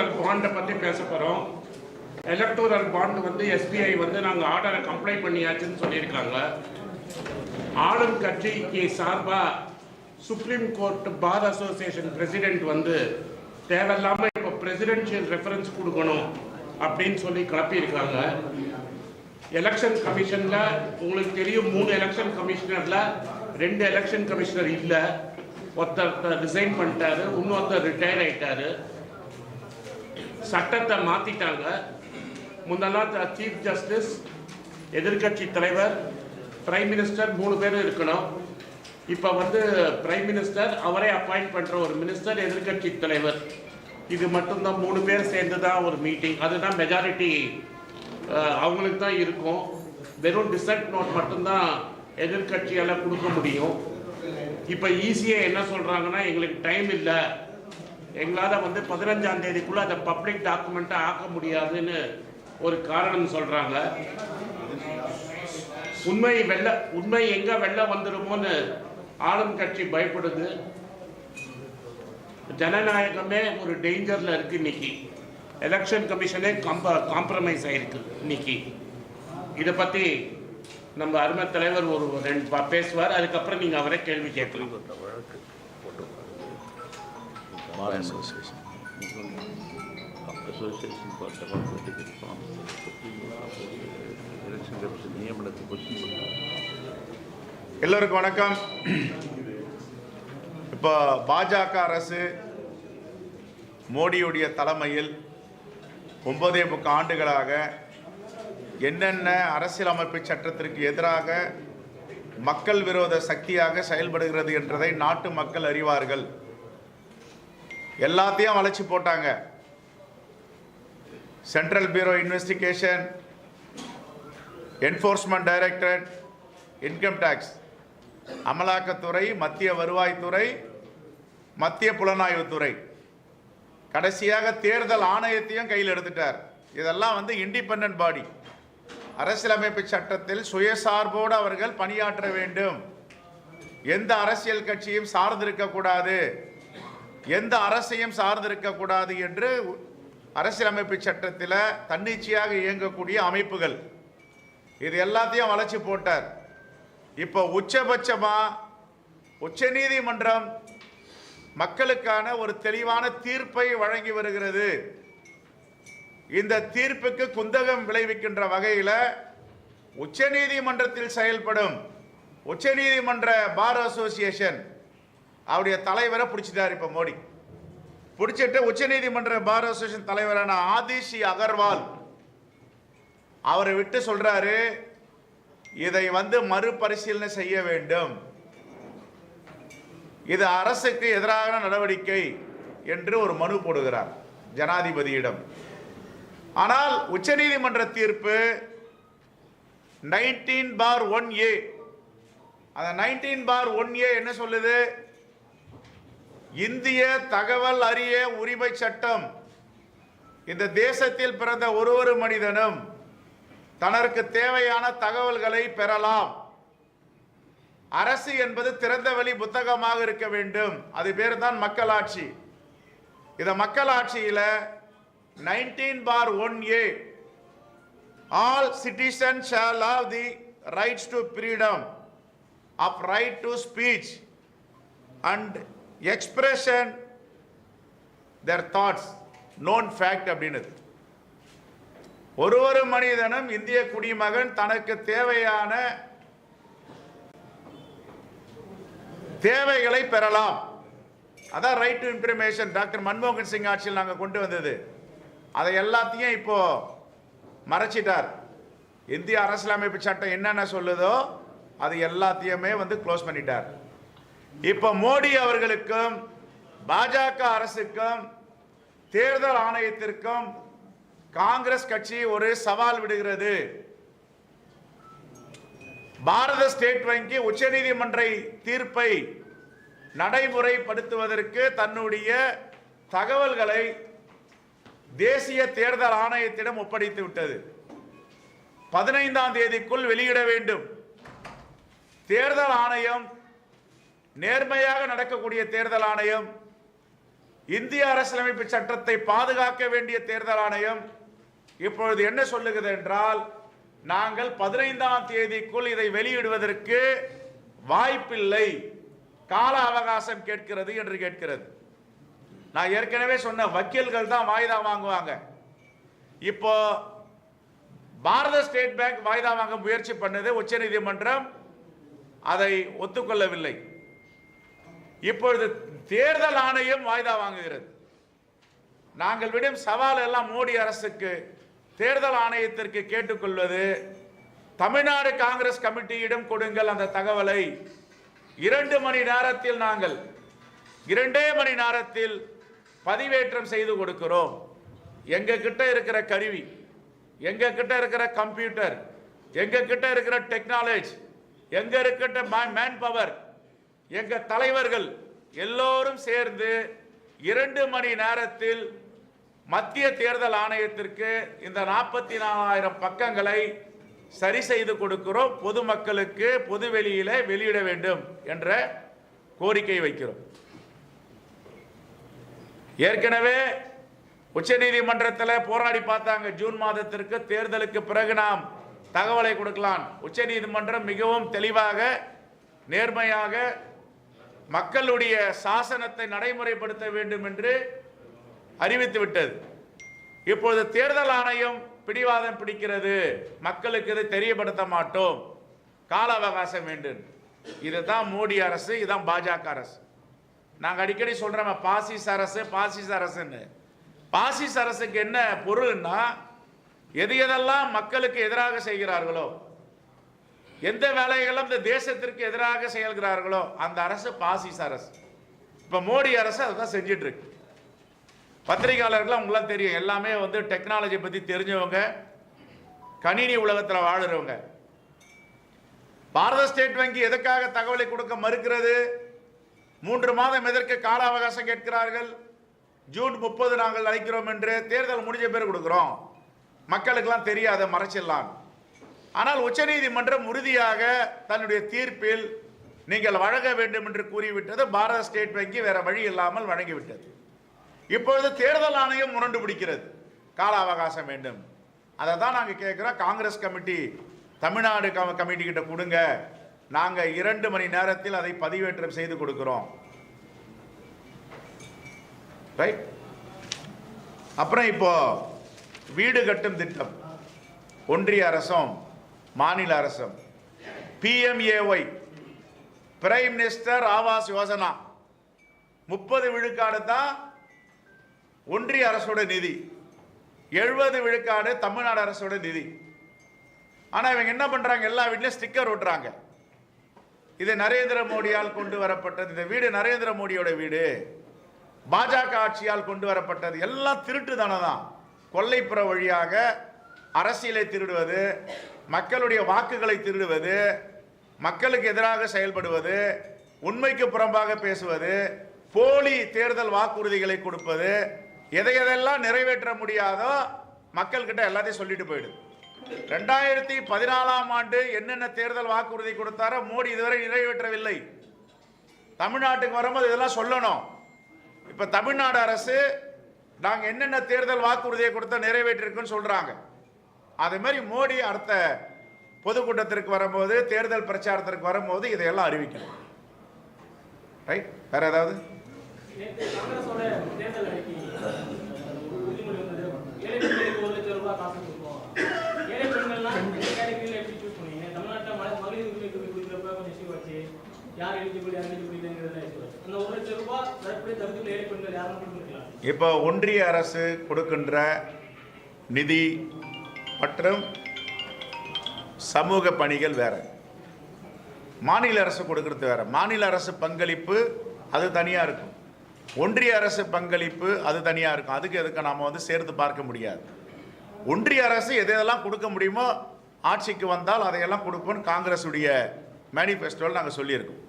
Electoral பாண்டை பற்றி பேச போகிறோம் எலக்டோரல் பாண்டு வந்து எஸ்பிஐ வந்து நாங்கள் ஆர்டரை கம்ப்ளைண்ட் பண்ணியாச்சுன்னு சொல்லியிருக்காங்க. ஆளும் கட்சிக்கு சார்பாக supreme court bar association president வந்து தேவையில்லாமல் இப்போ பிரசிடென்ஷியல் ரெஃபரன்ஸ் கொடுக்கணும் அப்படின்னு சொல்லி கிளப்பியிருக்காங்க. எலெக்ஷன் கமிஷனில் உங்களுக்கு தெரியும் மூணு எலெக்ஷன் கமிஷனரில் ரெண்டு எலெக்ஷன் கமிஷனர் இல்லை. ஒருத்தர் ரிசைன் பண்ணிட்டாரு இன்னொருத்தர் ரிட்டையர் ஆயிட்டாரு. சட்டத்தை மாத்திட்டாங்க. முன்னெல்லாம் சீஃப் ஜஸ்டிஸ் எதிர்க்கட்சி தலைவர் பிரைம் மினிஸ்டர் மூணு பேரும் இருக்கணும். இப்போ வந்து பிரைம் மினிஸ்டர் அவரே அப்பாயிண்ட் பண்ணுற ஒரு மினிஸ்டர் எதிர்க்கட்சி தலைவர். இது மட்டும்தான் மூணு பேர் சேர்ந்து தான் ஒரு மீட்டிங் அதுதான் மெஜாரிட்டி அவங்களுக்கு தான் இருக்கும். வெறும் டிசன்ட் நோட் மட்டும்தான் எதிர்க்கட்சியால் கொடுக்க முடியும். இப்போ ஈஸியாக என்ன சொல்கிறாங்கன்னா எங்களுக்கு டைம் இல்லை. எங்களால் வந்து பதினஞ்சாம் தேதிக்குள்ளே அதை பப்ளிக் டாக்குமெண்ட்டை ஆக்க முடியாதுன்னு ஒரு காரணம் சொல்கிறாங்க உண்மை வெள்ள உண்மை எங்கே வெள்ள வந்துடுமோன்னு ஆளும் கட்சி பயப்படுது. ஜனநாயகமே ஒரு டேஞ்சரில் இருக்கு இன்னைக்கு. எலெக்ஷன் கமிஷனே காம்ப காம்ப்ரமைஸ் ஆயிருக்கு இன்னைக்கு. இதை பற்றி நம்ம அருமை தலைவர் ஒரு ரெண்டு பேசுவார். அதுக்கப்புறம் நீங்கள் அவரை கேள்வி கேட்கலாம். Bar Association. Association for Democratic Reform. Election Commission நியமனத்தை கொஸ்டின் எல்லோருக்கும் வணக்கம் இப்போ பாஜக அரசு மோடியுடைய தலைமையில் ஒன்பதே முக்கால் ஆண்டுகளாக என்னென்ன அரசியலமைப்பு சட்டத்திற்கு எதிராக மக்கள் விரோத சக்தியாக செயல்படுகிறது என்றதை நாட்டு மக்கள் அறிவார்கள் எல்லாத்தையும் வளைச்சு போட்டாங்க. Central bureau investigation enforcement directorate income tax அமலாக்கத்துறை மத்திய வருவாய்த்துறை மத்திய புலனாய்வுத்துறை. கடைசியாக தேர்தல் ஆணையத்தையும் கையில் எடுத்துட்டார். இதெல்லாம் வந்து இண்டிபெண்ட் பாடி அரசியலமைப்பு சட்டத்தில் சுயசார்போடு அவர்கள் பணியாற்ற வேண்டும். எந்த அரசியல் கட்சியும் சார்ந்திருக்கக்கூடாது. எந்த அரசையும் சார்ந்திருக்க கூடாது என்று அரசியலமைப்பு சட்டத்தில் தன்னிச்சையாக இயங்கக்கூடிய அமைப்புகள். இது எல்லாத்தையும் வளர்ச்சி போட்டார். இப்போ உச்சபட்சமாக உச்சநீதிமன்றம் மக்களுக்கான ஒரு தெளிவான தீர்ப்பை வழங்கி வருகிறது. இந்த தீர்ப்புக்கு குந்தகம் விளைவிக்கின்ற வகையில் உச்சநீதிமன்றத்தில் செயல்படும் உச்சநீதிமன்ற பார் அசோசியேஷன் அவருடைய தலைவரை பிடிச்சிட்டார் இப்போ மோடி. பிடிச்சிட்டு உச்சநீதிமன்ற பார் அசோசியேஷன் தலைவரான ஆதிஷி அகர்வால் அவரை விட்டு சொல்றாரு இதை வந்து மறுபரிசீலனை செய்ய வேண்டும். இது அரசுக்கு எதிரான நடவடிக்கை என்று ஒரு மனு போடுகிறார் ஜனாதிபதியிடம். ஆனால் உச்சநீதிமன்ற தீர்ப்பு நைன்டீன் பார் ஒன் ஏ. அந்த நைன்டீன் பார் ஒன் ஏ என்ன சொல்லுது? இந்திய தகவல் அறிய உரிமை சட்டம். இந்த தேசத்தில் பிறந்த ஒரு ஒரு மனிதனும் தனக்கு தேவையான தகவல்களை பெறலாம். அரசு என்பது திறந்தவெளி புத்தகமாக இருக்க வேண்டும். அது பேர் தான் மக்களாட்சி. இந்த மக்களாட்சியில் nineteen bar one A all citizen shall have the rights to freedom of right to speech and expression their thoughts known fact அப்படின்னு ஒரு ஒரு மனிதனும் இந்திய குடிமகன் தனக்கு தேவையான தேவைகளை பெறலாம். அதான் ரைட் டு இன்ஃபர்மேஷன் டாக்டர் மன்மோகன் சிங் ஆட்சியில் நாங்கள் கொண்டு வந்தது. அதை எல்லாத்தையும் இப்போ மறைச்சிட்டார். இந்திய அரசியலமைப்பு சட்டம் என்னென்ன சொல்லுதோ அது எல்லாத்தையுமே வந்து க்ளோஸ் பண்ணிட்டார். இப்போ மோடி அவர்களுக்கும் பாஜக அரசுக்கும் தேர்தல் ஆணையத்திற்கும் காங்கிரஸ் கட்சி ஒரு சவால் விடுகிறது. பாரத ஸ்டேட் வங்கி உச்சநீதிமன்ற தீர்ப்பை நடைமுறைப்படுத்துவதற்கு தன்னுடைய தகவல்களை தேசிய தேர்தல் ஆணையத்திடம் ஒப்படைத்து விட்டது. பதினைந்தாம் தேதிக்குள் வெளியிட வேண்டும். தேர்தல் ஆணையம் நேர்மையாக நடக்கக்கூடிய தேர்தல் ஆணையம் இந்திய அரசியலமைப்பு சட்டத்தை பாதுகாக்க வேண்டிய தேர்தல் ஆணையம் இப்பொழுது என்ன சொல்லுகிறது என்றால் நாங்கள் பதினைந்தாம் தேதிக்குள் இதை வெளியிடுவதற்கு வாய்ப்பில்லை. கால அவகாசம் கேட்கிறது என்று கேட்கிறது. நான் ஏற்கனவே சொன்ன வக்கீல்கள் தான் வாய்தா வாங்குவாங்க. இப்போ பாரத ஸ்டேட் பேங்க் வாய்தா வாங்க முயற்சி பண்ணது உச்சநீதிமன்றம் அதை ஒத்துக்கொள்ளவில்லை. இப்பொழுது தேர்தல் ஆணையம் வாய்தா வாங்குகிறது. நாங்கள் விடும் சவால் எல்லாம் மோடி அரசுக்கு. தேர்தல் ஆணையத்திற்கு கேட்டுக்கொள்வது தமிழ்நாடு காங்கிரஸ் கமிட்டியிடம் கொடுங்கள் அந்த தகவலை. இரண்டு மணி நேரத்தில் நாங்கள் இரண்டே மணி நேரத்தில் பதிவேற்றம் செய்து கொடுக்கிறோம். எங்ககிட்ட இருக்கிற கருவி எங்ககிட்ட இருக்கிற கம்ப்யூட்டர் எங்ககிட்ட இருக்கிற டெக்னாலஜி எங்க இருக்கிற மேன் பவர் எங்கள் தலைவர்கள் எல்லோரும் சேர்ந்து இரண்டு மணி நேரத்தில் மத்திய தேர்தல் ஆணையத்திற்கு இந்த நாற்பத்தி நாலாயிரம் பக்கங்களை சரி செய்து கொடுக்கிறோம். பொதுமக்களுக்கு பொது வெளியில வெளியிட வேண்டும் என்ற கோரிக்கை வைக்கிறோம். ஏற்கனவே உச்சநீதிமன்றத்தில் போராடி பார்த்தாங்க. ஜூன் மாதத்திற்கு தேர்தலுக்கு பிறகு நாம் தகவலை கொடுக்கலாம். உச்சநீதிமன்றம் மிகவும் தெளிவாக நேர்மையாக மக்களுடைய சாசனத்தை நடைமுறைப்படுத்த வேண்டும் என்று அறிவித்து விட்டது. இப்பொழுது தேர்தல் ஆணையம் பிடிவாதம் பிடிக்கிறது. மக்களுக்கு இதை தெரியப்படுத்த மாட்டோம். கால அவகாசம் வேண்டும். இதுதான் மோடி அரசு இதுதான் பாஜக அரசு. நாங்கள் அடிக்கடி சொல்கிறோம் பாசிஸ் அரசு பாசிஸ் அரசுன்னு. பாசிஸ் அரசுக்கு என்ன பொருள்னா எது எதெல்லாம் மக்களுக்கு எதிராக செய்கிறார்களோ எந்த வேலைகளும் இந்த தேசத்திற்கு எதிராக செயல்கிறார்களோ அந்த அரசு பாசிஸ் அரசு. இப்போ மோடி அரசு அதை தான் செஞ்சிட்டு இருக்கு பத்திரிகையாளர்கள் அவங்களாம் தெரியும் எல்லாமே வந்து டெக்னாலஜி பற்றி தெரிஞ்சவங்க கணினி உலகத்தில் வாழுறவங்க. பாரத ஸ்டேட் வங்கி எதற்காக தகவலை கொடுக்க மறுக்கிறது? மூன்று மாதம் எதற்கு கால அவகாசம் கேட்கிறார்கள்? ஜூன் முப்பது நாங்கள் அழைக்கிறோம் என்று தேர்தல் முடிஞ்ச பேர் கொடுக்குறோம். மக்களுக்கெல்லாம் தெரியாத மறைச்சிடலாம் ஆனால் உச்சநீதிமன்றம் உறுதியாக தன்னுடைய தீர்ப்பில் நீங்கள் வழங்க வேண்டும் என்று கூறிவிட்டது பாரத ஸ்டேட் வங்கி வேற வழி இல்லாமல் வழங்கிவிட்டது. இப்பொழுது தேர்தல் ஆணையம் முரண்டு பிடிக்கிறது. கால அவகாசம் வேண்டும். அதை தான் நாங்கள் கேட்குறோம். காங்கிரஸ் கமிட்டி தமிழ்நாடு க- கமிட்டி கிட்ட கொடுங்க. நாங்கள் இரண்டு மணி நேரத்தில் அதை பதிவேற்றம் செய்து கொடுக்கிறோம். ரைட் அப்புறம் இப்போ வீடு கட்டும் திட்டம். ஒன்றிய அரசும் மாநில அரசு PMAY prime minister Awas Yojana முப்பது விழுக்காடு தான் ஒன்றிய அரசோட நிதி. எழுபது விழுக்காடு தமிழ்நாடு அரசோட நிதி. ஆனால் இவங்க என்ன பண்ணுறாங்க எல்லா வீட்லேயும் ஸ்டிக்கர் ஒட்டுறாங்க இது நரேந்திர மோடியால் கொண்டு வரப்பட்டது. இந்த வீடு நரேந்திர மோடியோட வீடு. பாஜக ஆட்சியால் கொண்டு வரப்பட்டது. எல்லாம் திருட்டு தான். கொல்லைப்புற வழியாக அரசியலை திருடுவது மக்களுடைய வாக்குகளை திருடுவது மக்களுக்கு எதிராக செயல்படுவது உண்மைக்கு புறம்பாக பேசுவது போலி தேர்தல் வாக்குறுதிகளை கொடுப்பது எதை எதெல்லாம் நிறைவேற்ற முடியாதோ மக்கள்கிட்ட எல்லாத்தையும் சொல்லிட்டு போயிடுது. ரெண்டாயிரத்தி பதினாலாம் ஆண்டு என்னென்ன தேர்தல் வாக்குறுதி கொடுத்தாரோ மோடி இதுவரை நிறைவேற்றவில்லை. தமிழ்நாட்டுக்கு வரும்போது இதெல்லாம் சொல்லணும். இப்போ தமிழ்நாடு அரசு நாங்கள் என்னென்ன தேர்தல் வாக்குறுதியை கொடுத்தா நிறைவேற்றிருக்குன்னு சொல்கிறாங்க அதே மாதிரி மோடி அடுத்த பொதுக்கூட்டத்திற்கு வரும்போது தேர்தல் பிரச்சாரத்திற்கு வரும்போது இதையெல்லாம் அறிவிக்கணும். ரைட் வேற ஏதாவது? இப்போ ஒன்றிய அரசு கொடுக்கின்ற நிதி மற்றும் சமூக பணிகள் வேற. மாநில அரசு கொடுக்கறது வேற. மாநில அரசு பங்களிப்பு அது தனியாக இருக்கும். ஒன்றிய அரசு பங்களிப்பு அது தனியாக இருக்கும். அதுக்கு எதுக்கு நாம வந்து சேர்த்து பார்க்க முடியாது. ஒன்றிய அரசு எதை எதெல்லாம் கொடுக்க முடியுமோ ஆட்சிக்கு வந்தால் அதையெல்லாம் கொடுப்போம்னு காங்கிரஸுடைய மேனிஃபெஸ்டோவில் நாங்கள் சொல்லியிருக்கோம்.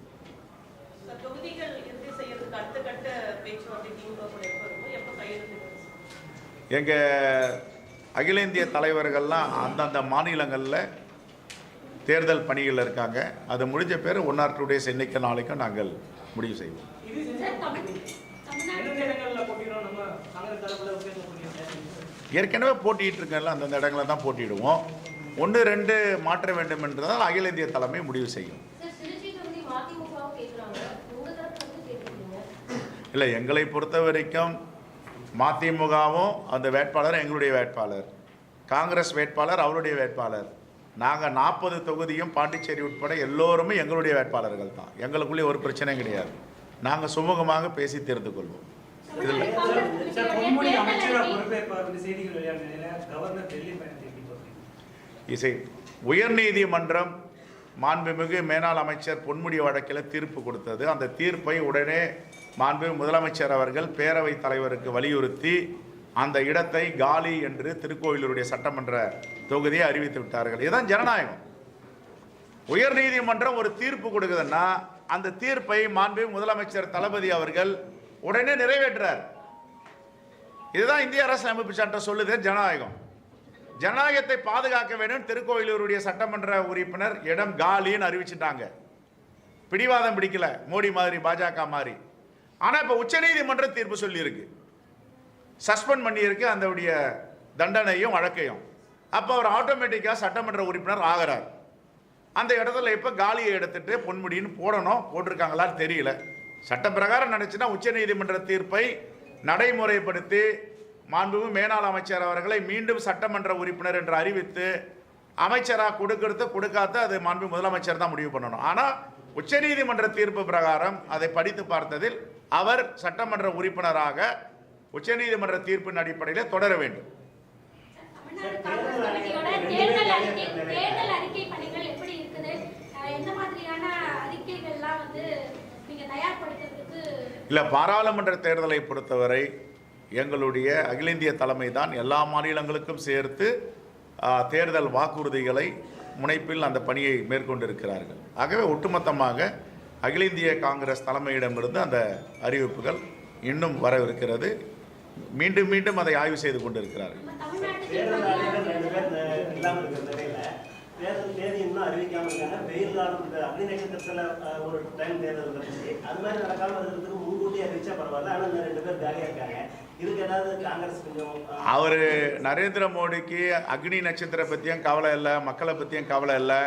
எங்கள் அகில இந்திய தலைவர்கள்லாம் அந்தந்த மாநிலங்களில் தேர்தல் பணிகளில் இருக்காங்க. அது முடிஞ்ச பேர் ஒன் ஆர் டூ டேஸ் இன்னைக்கு நாளைக்கும் நாங்கள் முடிவு செய்வோம். இடங்கள்ல ஏற்கனவே போட்டிட்டு இருக்கல அந்தந்த இடங்களை தான் போட்டியிடுவோம் ஒன்று ரெண்டு மாற்ற வேண்டும் என்றதால் அகில இந்திய தலைமை முடிவு செய்யும். இல்லை எங்களை பொறுத்த வரைக்கும் மதிமுகவும் அந்த வேட்பாளர் எங்களுடைய வேட்பாளர். காங்கிரஸ் வேட்பாளர் அவருடைய வேட்பாளர். நாங்கள் நாற்பது தொகுதியும் பாண்டிச்சேரி உட்பட எல்லோருமே எங்களுடைய வேட்பாளர்கள் தான். எங்களுக்குள்ளே ஒரு பிரச்சனையும் கிடையாது. நாங்கள் சுமூகமாக பேசி தெரிந்து கொள்வோம். இதில் இசை உயர்நீதிமன்றம் மாண்புமிகு மேனாள் அமைச்சர் பொன்முடி வழக்கில் தீர்ப்பு கொடுத்தது. அந்த தீர்ப்பை உடனே மாண்பு முதலமைச்சர் அவர்கள் பேரவைத் தலைவருக்கு வலியுறுத்தி அந்த இடத்தை காலி என்று திருக்கோயிலூருடைய சட்டமன்ற தொகுதியை அறிவித்து விட்டார்கள். இதுதான் ஜனநாயகம். உயர்நீதிமன்றம் ஒரு தீர்ப்பு கொடுக்குதுன்னா அந்த தீர்ப்பை மாண்பு முதலமைச்சர் தளபதி அவர்கள் உடனே நிறைவேற்றார் இதுதான் இந்திய அரசு அமைப்பு சட்டம் சொல்லுது ஜனநாயகம். ஜனநாயகத்தை பாதுகாக்க வேண்டும். திருக்கோயிலூருடைய சட்டமன்ற உறுப்பினர் இடம் காலின்னு அறிவிச்சிட்டாங்க. பிடிவாதம் பிடிக்கல. மோடி மாதிரி பாஜக மாதிரி. ஆனால் இப்போ உச்சநீதிமன்ற தீர்ப்பு சொல்லியிருக்கு. சஸ்பெண்ட் பண்ணியிருக்கு அதனுடைய தண்டனையும் வழக்கையும். அப்போ அவர் ஆட்டோமேட்டிக்காக சட்டமன்ற உறுப்பினர் ஆகிறார். அந்த இடத்துல இப்போ காலியை எடுத்துட்டு பொன்முடின்னு போடணும் போட்டிருக்காங்களான்னு தெரியல. சட்ட பிரகாரம் உச்சநீதிமன்ற தீர்ப்பை நடைமுறைப்படுத்தி மாண்புமிகு மேனாள் அமைச்சர் அவர்களை மீண்டும் சட்டமன்ற உறுப்பினர் என்று அறிவித்து அமைச்சராக கொடுக்கறது கொடுக்காத அது மாண்பு முதலமைச்சர் தான் முடிவு பண்ணணும். ஆனால் உச்சநீதிமன்ற தீர்ப்பு பிரகாரம் அதை படித்து பார்த்ததில் அவர் சட்டமன்ற உறுப்பினராக உச்சநீதிமன்ற தீர்ப்பின் அடிப்படையில் தொடர வேண்டும். இல்லை பாராளுமன்ற தேர்தலை பொறுத்தவரை எங்களுடைய அகில இந்திய தலைமை தான் எல்லா மாநிலங்களுக்கும் சேர்த்து தேர்தல் வாக்குறுதிகளை முனைப்பில் அந்த பணியை மேற்கொண்டிருக்கிறார்கள். ஆகவே ஒட்டுமொத்தமாக அகில இந்திய காங்கிரஸ் தலைமையிடமிருந்து அந்த அறிவிப்புகள் இன்னும் வரவிருக்கிறது. மீண்டும் மீண்டும் அதை ஆய்வு செய்து கொண்டிருக்கிறார்கள். அவர் நரேந்திர மோடிக்கு அக்னி நட்சத்திர பற்றியும் கவலை இல்லை மக்களை பற்றியும் கவலை இல்லை.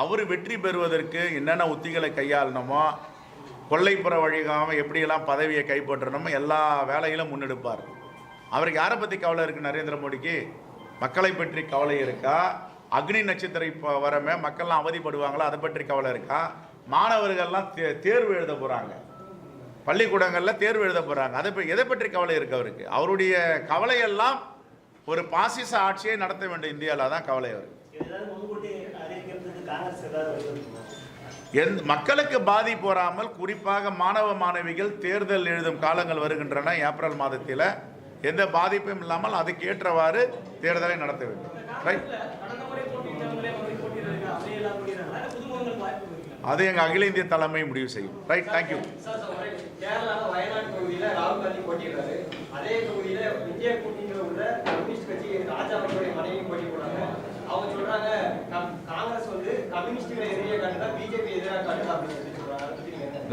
அவர் வெற்றி பெறுவதற்கு என்னென்ன உத்திகளை கையாளணுமோ கொள்ளைப்புற வழிகாமல் எப்படியெல்லாம் பதவியை கைப்பற்றணுமோ எல்லா வேலையிலும் முன்னெடுப்பார். அவருக்கு யாரை பற்றி கவலை இருக்குது நரேந்திர மோடிக்கு? மக்களை பற்றி கவலை இருக்கா? அக்னி நட்சத்திரம் இப்போ வரமே மக்கள்லாம் அவதிப்படுவாங்களா? அதை பற்றி கவலை இருக்கா? மாணவர்கள்லாம் தே தேர்வு எழுத போகிறாங்க பள்ளிக்கூடங்களில் தேர்வு எழுத போகிறாங்க அதை எதை பற்றி கவலை இருக்கு அவருக்கு? அவருடைய கவலையெல்லாம் ஒரு பாசிச ஆட்சியை நடத்த வேண்டும் இந்தியாவில். தான் கவலை அவருக்கு ஏதாவது முன்கூட்டி அறிவிக்கிறதுக்கு காங்கிரஸ் ஏதாவது வழிவகுக்குமா எந் மக்களுக்கு பாதிப்பு வராமல் குறிப்பாக மாணவ மாணவிகள் தேர்தல் எழுதும் காலங்கள் வருகின்றன ஏப்ரல் மாதத்தில். எந்த பாதிப்பும் இல்லாமல் அதுக்கு ஏற்றவாறு தேர்தலை நடத்த வேண்டும். ரைட் அதே எங்கள் அகில இந்திய தலைமை முடிவு செய்யும். ரைட் தேங்க்யூ அவங்க சொல்றாங்க காங்கிரஸ்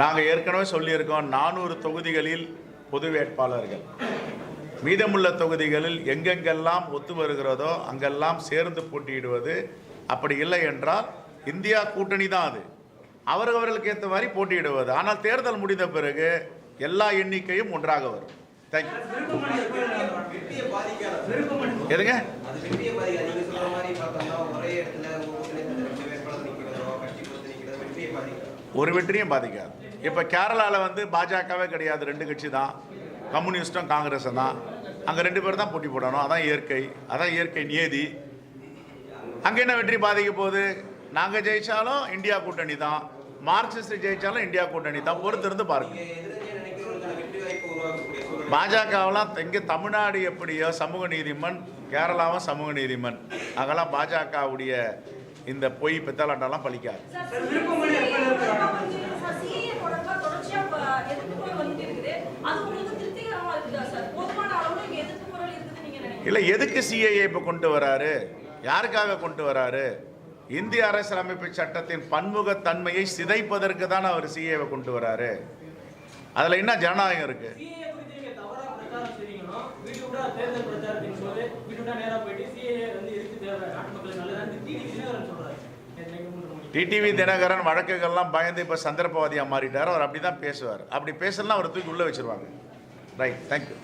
நாங்கள் ஏற்கனவே சொல்லியிருக்கோம் நானூறு தொகுதிகளில் பொது வேட்பாளர்கள். மீதமுள்ள தொகுதிகளில் எங்கெங்கெல்லாம் ஒத்து வருகிறதோ அங்கெல்லாம் சேர்ந்து போட்டியிடுவது அப்படி இல்லை என்றால் இந்தியா கூட்டணி தான் அது. அவரவர்களுக்கு ஏற்ற மாதிரி போட்டியிடுவது. ஆனால் தேர்தல் முடிந்த பிறகு எல்லா எண்ணிக்கையும் ஒன்றாக வரும். தேங்க்யூ எதுங்க அது வெற்றியை பாதிக்காது நீங்க சொல்ற மாதிரி பார்த்தோம்னா ஒரே இடத்துல ஒரு ரெண்டு வேட்பாளர் நிக்கிறதோ கட்சி பொறுத்து நிக்கிறதோ வெற்றியை பாதிக்காது ஒரு வெற்றியும் பாதிக்காது. இப்போ கேரளாவில் வந்து பாஜகவே கிடையாது. ரெண்டு கட்சி தான். கம்யூனிஸ்டும் காங்கிரஸும் தான். அங்கே ரெண்டு பேர் தான் போட்டி போடணும். அதான் இயற்கை. அதான் இயற்கை நியதி. அங்கே என்ன வெற்றி பாதிக்க போகுது? நாங்கள் ஜெயித்தாலும் இந்தியா கூட்டணி தான். மார்க்சிஸ்ட் ஜெயித்தாலும் இந்தியா கூட்டணி தான். பொறுத்திருந்து பாருங்க. நீங்க பாஜகவெல்லாம் இங்கே தமிழ்நாடு எப்படியோ சமூக நீதிமன் கேரளாவும் சமூக நீதிமன். அங்கெல்லாம் பாஜகவுடைய இந்த பொய் பித்தலாட்டெல்லாம் பழிக்காது. இல்லை எதுக்கு சிஏஏ இப்போ கொண்டு வராரு? யாருக்காக கொண்டு வராரு? இந்திய அரசியலமைப்பு சட்டத்தின் பன்முகத்தன்மையை சிதைப்பதற்கு தான் அவர் சிஏவை கொண்டு வராரு. அதில் என்ன ஜனநாயகம் இருக்கு. டிடிவி தினகரன் வழக்குகள்லாம் பயந்து இப்போ சந்தர்ப்பவாதியாக மாறிட்டார். அவர் அப்படி தான் பேசுவார். அப்படி பேசலாம் அவர் தூக்கி உள்ளே வச்சிருவாங்க. Right thank you